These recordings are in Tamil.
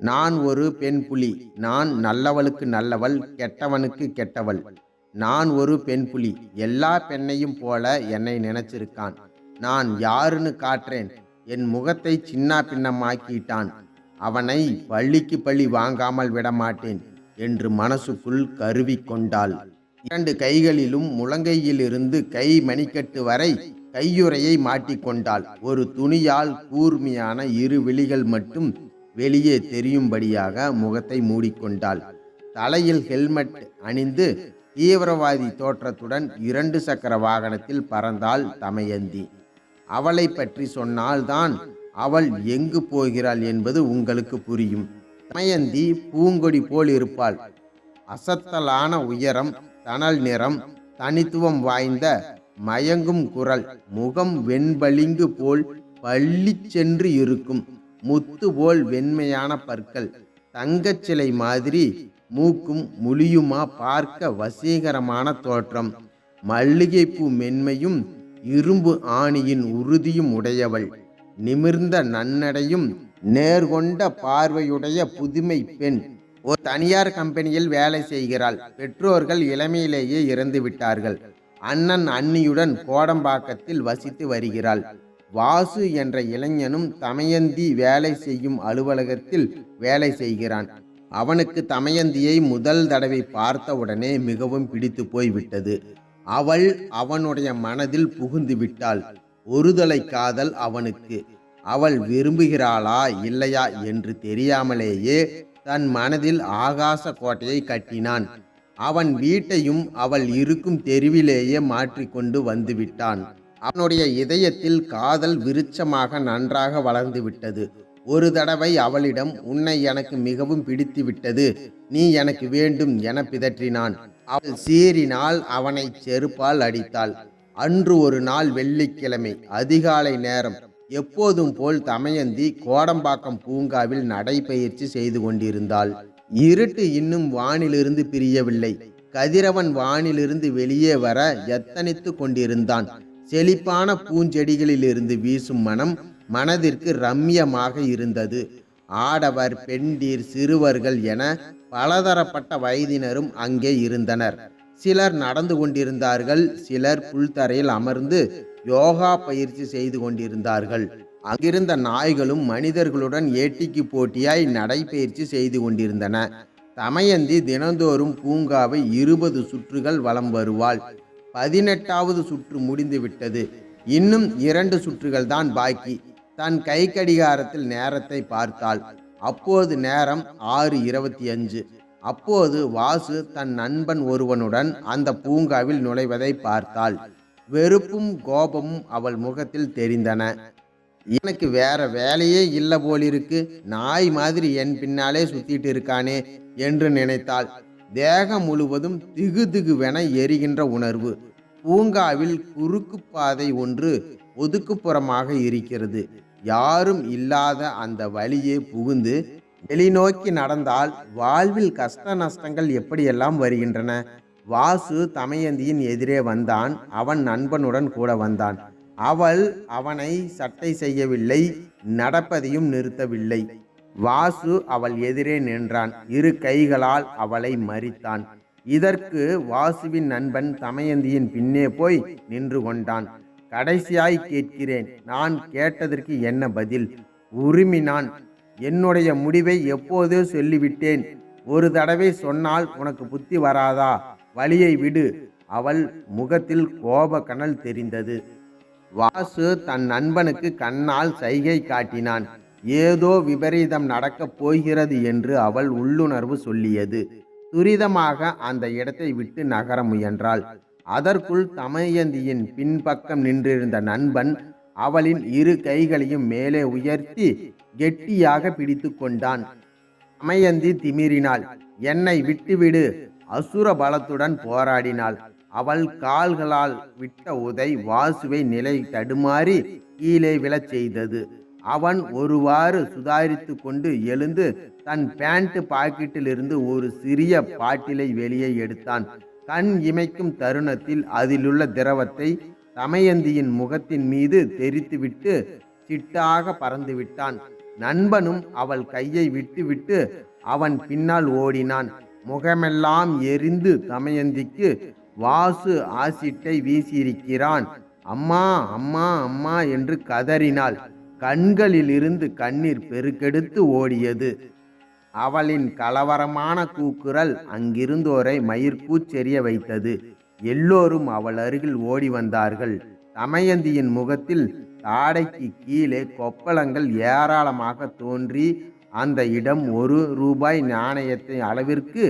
நான் ஒரு பெண் புலி. நான் நல்லவளுக்கு நல்லவள் கெட்டவனுக்கு கெட்டவள். நான் ஒரு பெண் புலி. எல்லா பெண்ணையும் போல என்னை நினைச்சிருக்கான். நான் யாருன்னு காட்டுறேன் என் முகத்தை சின்ன பின்னமாக்கிட்டான். அவனை பள்ளிக்கு பழி வாங்காமல் விடமாட்டேன் என்று மனசுக்குள் கருவி கொண்டாள். இரண்டு கைகளிலும் முழங்கையிலிருந்து கை மணிக்கட்டு வரை கையுறையை மாட்டிக்கொண்டாள் ஒரு துணியால் கூர்மையான இரு விழிகள் மட்டும் வெளியே தெரியும்படியாக முகத்தை மூடிக்கொண்டாள். தலையில் ஹெல்மெட் அணிந்து தீவிரவாதி தோற்றத்துடன் இரண்டு சக்கர வாகனத்தில் பறந்தாள் தமயந்தி. அவளை பற்றி சொன்னால்தான் அவள் எங்கு போகிறாள் என்பது உங்களுக்கு புரியும். தமயந்தி பூங்கொடி போல் இருப்பாள். அசத்தலான உயரம் தணல் நிறம் தனித்துவம் வாய்ந்த மயங்கும் குரல் முகம் வெண்பளிங்கு போல் பள்ளி சென்று இருக்கும். முத்து போல் வெண்மையான பற்கள். தங்கச் சிலை மாதிரி மூக்கும் முழியுமா பார்க்க வசீகரமான தோற்றம். மல்லிகைப்பூ மென்மையும் இரும்பு ஆணியின் உறுதியும் உடையவள். நிமிர்ந்த நன்னடையும் நேர்கொண்ட பார்வையுடைய புதுமை பெண். ஒரு தனியார் கம்பெனியில் வேலை செய்கிறாள். பெற்றோர்கள் இளமையிலேயே இறந்து விட்டார்கள் அண்ணன் அண்ணியுடன் கோடம்பாக்கத்தில் வசித்து வருகிறாள். வாசு என்ற இளைஞனும் தமயந்தி வேலை செய்யும் அலுவலகத்தில் வேலை செய்கிறான். அவனுக்கு தமயந்தியை முதல் தடவை பார்த்தவுடனே மிகவும் பிடித்து போய்விட்டது. அவள் அவனுடைய மனதில் புகுந்து விட்டாள். ஒருதலை காதல் அவனுக்கு. அவள் விரும்புகிறாளா இல்லையா என்று தெரியாமலேயே தன் மனதில் ஆகாச கோட்டையை கட்டினான். அவன் வீட்டையும் அவள் இருக்கும் தெருவிலேயே மாற்றிக்கொண்டு வந்துவிட்டான் அவனுடைய இதயத்தில் காதல் விருட்சமாக நன்றாக வளர்ந்து விட்டது. ஒரு தடவை அவளிடம் உன்னை எனக்கு மிகவும் பிடித்து விட்டது. நீ எனக்கு வேண்டும் என பிதற்றினான். அவள் சீறினால் அவனை செருப்பால் அடித்தாள். அன்று ஒரு நாள் வெள்ளிக்கிழமை அதிகாலை நேரம் எப்போதும் போல் தமயந்தி கோடம்பாக்கம் பூங்காவில் நடைபயிற்சி செய்து கொண்டிருந்தாள். இருட்டு இன்னும் வானிலிருந்து பிரியவில்லை. கதிரவன் வானிலிருந்து வெளியே வர எத்தனித்து கொண்டிருந்தான். செழிப்பான பூஞ்செடிகளிலிருந்து வீசும் மனம் மனதிற்கு ரம்யமாக இருந்தது. ஆடவர் பெண்டீர் சிறுவர்கள் என பலதரப்பட்ட வயதினரும் அங்கே இருந்தனர். சிலர் நடந்து கொண்டிருந்தார்கள் சிலர் புல்தரையில் அமர்ந்து யோகா பயிற்சி செய்து கொண்டிருந்தார்கள். அங்கிருந்த நாய்களும் மனிதர்களுடன் ஏட்டிக்கு போட்டியாய் நடைபயிற்சி செய்து கொண்டிருந்தன. தமயந்தி தினந்தோறும் பூங்காவை இருபது சுற்றுகள் வலம் வருவாள். பதினெட்டாவது சுற்று முடிந்துவிட்டது. இன்னும் இரண்டு சுற்றுகள் தான் பாக்கி. தன் கை கடிகாரத்தில் நேரத்தை பார்த்தாள். அப்போது நேரம் ஆறு இருபத்தி அஞ்சு. அப்போது வாசு தன் நண்பன் ஒருவனுடன் அந்த பூங்காவில் நுழைவதை பார்த்தாள். வெறுப்பும் கோபமும் அவள் முகத்தில் தெரிந்தன. எனக்கு வேற வேலையே இல்லை போலிருக்கு. நாய் மாதிரி என் பின்னாலே சுத்திட்டு இருக்கானே என்று நினைத்தாள். தேகம் முழுவதும் திகு திகுவென எரிகின்ற உணர்வு. பூங்காவில் குறுக்கு பாதை ஒன்று ஒதுக்குப்புறமாக இருக்கிறது. யாரும் இல்லாத அந்த வழியே புகுந்து வெளிநோக்கி நடந்தால் வாழ்வில் கஷ்ட நஷ்டங்கள் எப்படியெல்லாம் வருகின்றன? வாசு தமயந்தியின் எதிரே வந்தான். அவன் நண்பனுடன் கூட வந்தான். அவள் அவனை சட்டை செய்யவில்லை நடப்பதையும் நிறுத்தவில்லை. வாசு அவள் எதிரே நின்றான். இரு கைகளால் அவளை மறித்தான். இதற்கு வாசுவின் நண்பன் தமயந்தியின் பின்னே போய் நின்று கொண்டான். கடைசியாய் கேட்கிறேன் நான் கேட்டதற்கு என்ன பதில்? உருமினான். என்னுடைய முடிவை எப்போதோ சொல்லிவிட்டேன். ஒரு தடவை சொன்னால் உனக்கு புத்தி வராதா? வழியை விடு. அவள் முகத்தில் கோப கனல் தெரிந்தது. வாசு தன் நண்பனுக்கு கண்ணால் சைகை காட்டினான். ஏதோ விபரீதம் நடக்கப் போகிறது என்று அவள் உள்ளுணர்வு சொல்லியது. துரிதமாக அந்த இடத்தை விட்டு நகர முயன்றாள். அதற்குள் தமயந்தியின் பின்பக்கம் நின்றிருந்த நண்பன் அவளின் இரு கைகளையும் மேலே உயர்த்தி கெட்டியாக பிடித்து கொண்டான். தமயந்தி திமிரினாள். என்னை விட்டுவிடு. அசுர பலத்துடன் போராடினாள். அவள் கால்களால் விட்ட உதை வாசுவை நிலை தடுமாறி கீழே விழச் செய்தது. அவன் ஒருவாறு சுதாரித்து கொண்டு எழுந்து தன் பேண்ட் பாக்கெட்டிலிருந்து ஒரு சிறிய பாட்டிலை வெளியே எடுத்தான். கண் இமைக்கும் தருணத்தில் அதிலுள்ள திரவத்தை தமயந்தியின் முகத்தின் மீது தெரித்துவிட்டு சிட்டாக பறந்து விட்டான் நண்பனும் அவள் கையை விட்டுவிட்டு அவன் பின்னால் ஓடினான். முகமெல்லாம் எரிந்து தமயந்திக்கு வாசு ஆசிட்டை வீசியிருக்கிறான். அம்மா அம்மா அம்மா என்று கதறினாள். கண்களிலிருந்து கண்ணீர் பெருக்கெடுத்து ஓடியது. அவளின் கலவரமான கூக்குரல் அங்கிருந்தோரை மயிர்கூச்செறிய வைத்தது. எல்லோரும் அவள் அருகில் ஓடி வந்தார்கள். தமயந்தியின் முகத்தில் தாடைக்கு கீழே கொப்பளங்கள் ஏராளமாக தோன்றி அந்த இடம் ஒரு ரூபாய் நாணயத்தை அளவிற்கு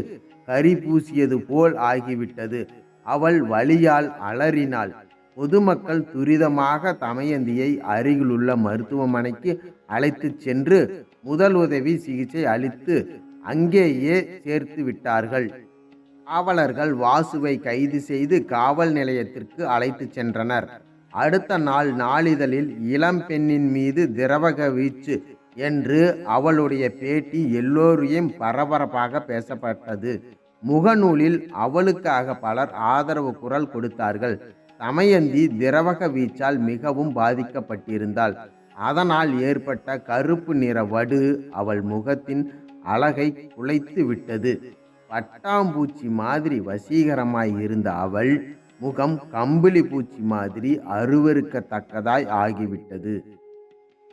கரி பூசியது போல் ஆகிவிட்டது. அவள் வழியால் அலறினாள். பொதுமக்கள் துரிதமாக தமயந்தியை அருகிலுள்ள மருத்துவமனைக்கு அழைத்துச் சென்று முதல் உதவி சிகிச்சை அளித்து அங்கேயே சேர்த்து விட்டார்கள். காவலர்கள் வாசுவை கைது செய்து காவல் நிலையத்திற்கு அழைத்துச் சென்றனர். அடுத்த நாள் நாளிதழில் இளம் பெண்ணின் மீது திரவக வீச்சு என்று அவளுடைய பேட்டி எல்லோரையும் பரபரப்பாக பேசப்பட்டது. முகநூலில் அவளுக்காக பலர் ஆதரவு குரல் கொடுத்தார்கள். தமயந்தி திரவக வீச்சால் மிகவும் பாதிக்கப்பட்டிருந்தாள். அதனால் ஏற்பட்ட கருப்பு நிற வடு அவள் முகத்தின் அழகை குலைத்து விட்டது. பட்டாம்பூச்சி மாதிரி வசீகரமாய் இருந்த அவள் முகம் கம்பளி பூச்சி மாதிரி அருவருக்கத்தக்கதாய் ஆகிவிட்டது.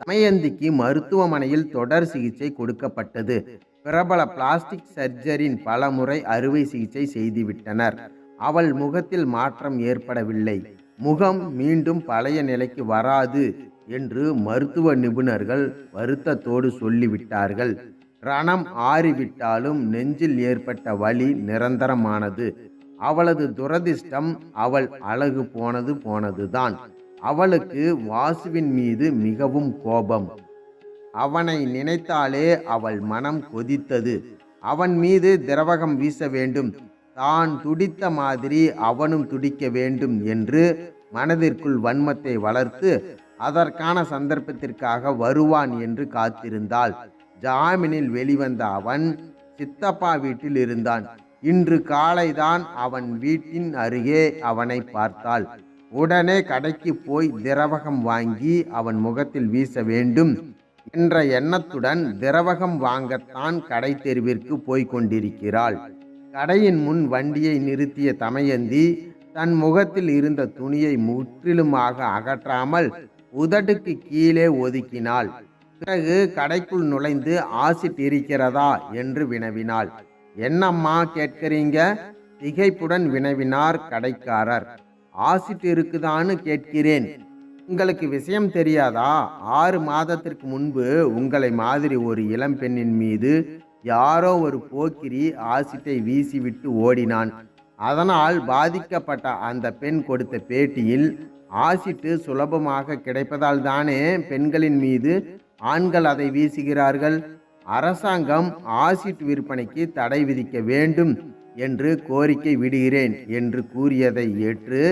தமயந்திக்கு மருத்துவமனையில் தொடர் சிகிச்சை கொடுக்கப்பட்டது. பிரபல பிளாஸ்டிக் சர்ஜரின் பல முறை அறுவை சிகிச்சை செய்துவிட்டனர். அவள் முகத்தில் மாற்றம் ஏற்படவில்லை. முகம் மீண்டும் பழைய நிலைக்கு வராது என்று மருத்துவ நிபுணர்கள் வருத்தத்தோடு சொல்லிவிட்டார்கள். ரணம் ஆறிவிட்டாலும் நெஞ்சில் ஏற்பட்ட வலி நிரந்தரமானது. அவளது துரதிர்ஷ்டம் அவள் அழகு போனது போனதுதான். அவளுக்கு வாசுவின் மீது மிகவும் கோபம். அவனை நினைத்தாலே அவள் மனம் கொதித்தது. அவன் மீது திரவகம் வீச வேண்டும். தான் துடித்த மாதிரி அவனும் துடிக்க வேண்டும் என்று மனதிற்குள் வன்மத்தை வளர்த்து அதற்கான சந்தர்ப்பத்திற்காக வருவான் என்று காத்திருந்தாள். ஜாமீனில் வெளிவந்த அவன் சித்தப்பா வீட்டில் இருந்தான். இன்று காலைதான் அவன் வீட்டின் அருகே அவனை பார்த்தாள். உடனே கடைக்கு போய் திரவகம் வாங்கி அவன் முகத்தில் வீச வேண்டும் என்ற எண்ணத்துடன் திரவகம் வாங்கத்தான் கடை தெருவிற்கு போய்க் கொண்டிருக்கிறாள். கடையின் முன் வண்டியை நிறுத்திய தமயந்தி தன் முகத்தில் இருந்த துணியை முற்றிலுமாக அகற்றாமல் உதட்டுக்கு கீழே ஒதுக்கினாள். பிறகு கடைக்குள் நுழைந்து ஆசிட் இருக்கிறதா? என்று வினவினாள். என்னம்மா கேட்கிறீங்க? திகைப்புடன் வினவினார் கடைக்காரர். ஆசிட் இருக்குதான்னு கேட்கிறேன். உங்களுக்கு விஷயம் தெரியாதா? ஆறு மாதத்திற்கு முன்பு உங்களை மாதிரி ஒரு இளம்பெண்ணின் மீது யாரோ ஒரு போக்கிரி ஆசிட்டை வீசிவிட்டு ஓடினான். அதனால் பாதிக்கப்பட்ட அந்த பெண் கொடுத்த பேட்டியில் ஆசிட்டு சுலபமாக கிடைப்பதால் தானே பெண்களின் மீது ஆண்கள் அதை வீசுகிறார்கள். அரசாங்கம் ஆசிட் விற்பனைக்கு தடை விதிக்க வேண்டும் என்று கோரிக்கை விடுகிறேன் என்று கூறியதை ஏற்று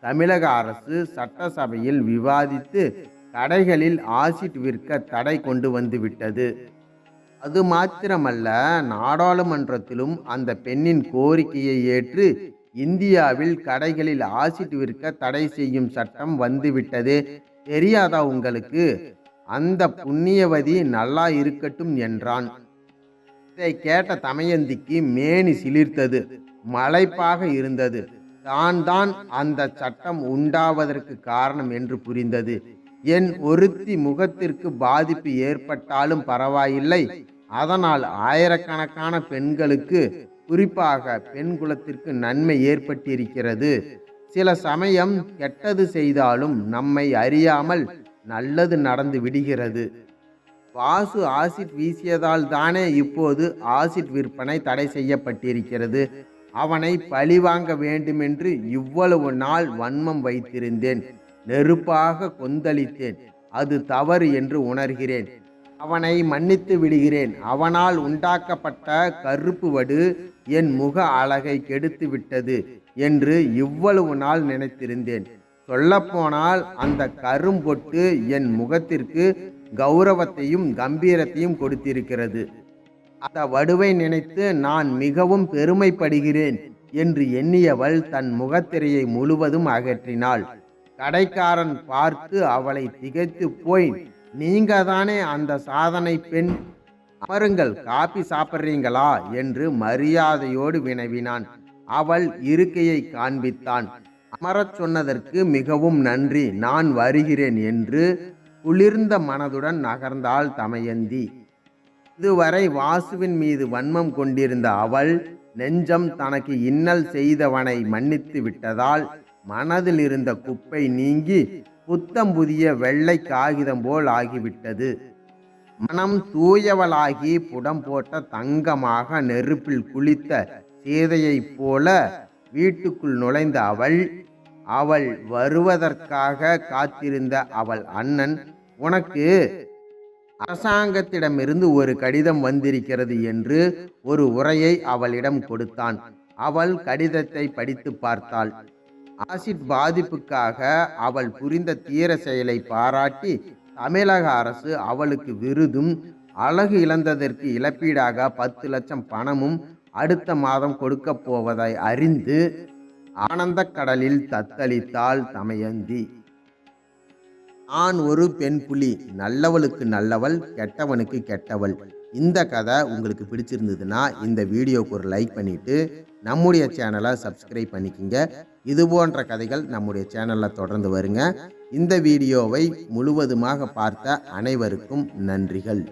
தமிழக அரசு சட்டசபையில் விவாதித்து கடைகளில் ஆசிட் விற்க தடை கொண்டு வந்துவிட்டது அது மாத்திரமல்ல நாடாளுமன்றத்திலும் அந்த பெண்ணின் கோரிக்கையை ஏற்று இந்தியாவில் கடைகளில் ஆசிட் விற்க தடை செய்யும் சட்டம் வந்துவிட்டது. தெரியாதா உங்களுக்கு? அந்த புண்ணியவதி நல்லா இருக்கட்டும் என்றான். இதை கேட்ட தமயந்திக்கு மேனி சிலிர்த்தது. மலைப்பாக இருந்தது. தான் தான் அந்த சட்டம் உண்டாவதற்கு காரணம் என்று புரிந்தது. என் ஒருத்தி முகத்திற்கு பாதிப்பு ஏற்பட்டாலும் பரவாயில்லை. அதனால் ஆயிரக்கணக்கான பெண்களுக்கு குறிப்பாக பெண் குலத்திற்கு நன்மை ஏற்பட்டிருக்கிறது. சில சமயம் கெட்டது செய்தாலும் நம்மை அறியாமல் நல்லது நடந்து விடுகிறது. வாசு ஆசிட் வீசியதால் தானே இப்போது ஆசிட் விற்பனை தடை செய்யப்பட்டிருக்கிறது. அவனை பழிவாங்க வேண்டுமென்று இவ்வளவு நாள் வன்மம் வைத்திருந்தேன். நெருப்பாக கொந்தளித்தேன். அது தவறு என்று உணர்கிறேன். அவனை மன்னித்து விடுகிறேன். அவனால் உண்டாக்கப்பட்ட கருப்பு வடு என் முக அழகை கெடுத்து விட்டது என்று இவ்வளவு நாள் நினைத்திருந்தேன். சொல்லப்போனால் அந்த கரும்பொட்டு என் முகத்திற்கு கௌரவத்தையும் கம்பீரத்தையும் கொடுத்திருக்கிறது. அந்த வடுவை நினைத்து நான் மிகவும் பெருமைப்படுகிறேன் என்று எண்ணியவள் தன் முகத்திரையை முழுவதும் அகற்றினாள். கடைக்காரன் பார்த்து அவளை திகைத்து போய் நீங்க தானே அந்த சாதனை பெண்? அமருங்கள் காபி சாப்பிட்றீங்களா? என்று மரியாதையோடு வினவினான். அவள் இருக்கையை காண்பித்தான். அமரச் சொன்னதற்கு மிகவும் நன்றி நான் வருகிறேன் என்று குளிர்ந்த மனதுடன் நகர்ந்தாள் தமயந்தி. இதுவரை வாசுவின் மீது வன்மம் கொண்டிருந்த அவள் நெஞ்சம் தனக்கு இன்னல் செய்தவனை மன்னித்து விட்டதால் மனதில் இருந்த குப்பை நீங்கி புத்தம் புதிய வெள்ளை காகிதம் போல் ஆகிவிட்டது. மனம் தூயவளாகி புடம் போட்ட தங்கமாக நெருப்பில் குளித்த சீதையைப் போல வீட்டுக்குள் நுழைந்த அவள் அவள் வருவதற்காக காத்திருந்த அவள் அண்ணன் உனக்கு அரசாங்கத்திடமிருந்து ஒரு கடிதம் வந்திருக்கிறது என்று ஒரு உரையை அவளிடம் கொடுத்தான். அவள் கடிதத்தை படித்து பார்த்தாள். ஆசிட் பாதிப்புக்காக அவள் புரிந்த தீர செயலை பாராட்டி தமிழக அரசு அவளுக்கு விருதும் அழகு இழந்ததற்கு இழப்பீடாக பத்து லட்சம் பணமும் அடுத்த மாதம் கொடுக்க போவதை அறிந்து ஆனந்தக் கடலில் தத்தளித்தாள் தமயந்தி. நான் ஒரு பெண் புலி நல்லவளுக்கு நல்லவள் கெட்டவனுக்கு கெட்டவள். இந்த கதை உங்களுக்கு பிடிச்சிருந்ததுன்னா இந்த வீடியோவுக்கு ஒரு லைக் பண்ணிவிட்டு நம்முடைய சேனலை சப்ஸ்கிரைப் பண்ணிக்கோங்க. இது போன்ற கதைகள் நம்முடைய சேனலில் தொடர்ந்து வருங்க. இந்த வீடியோவை முழுவதுமாக பார்த்த அனைவருக்கும் நன்றிகள்.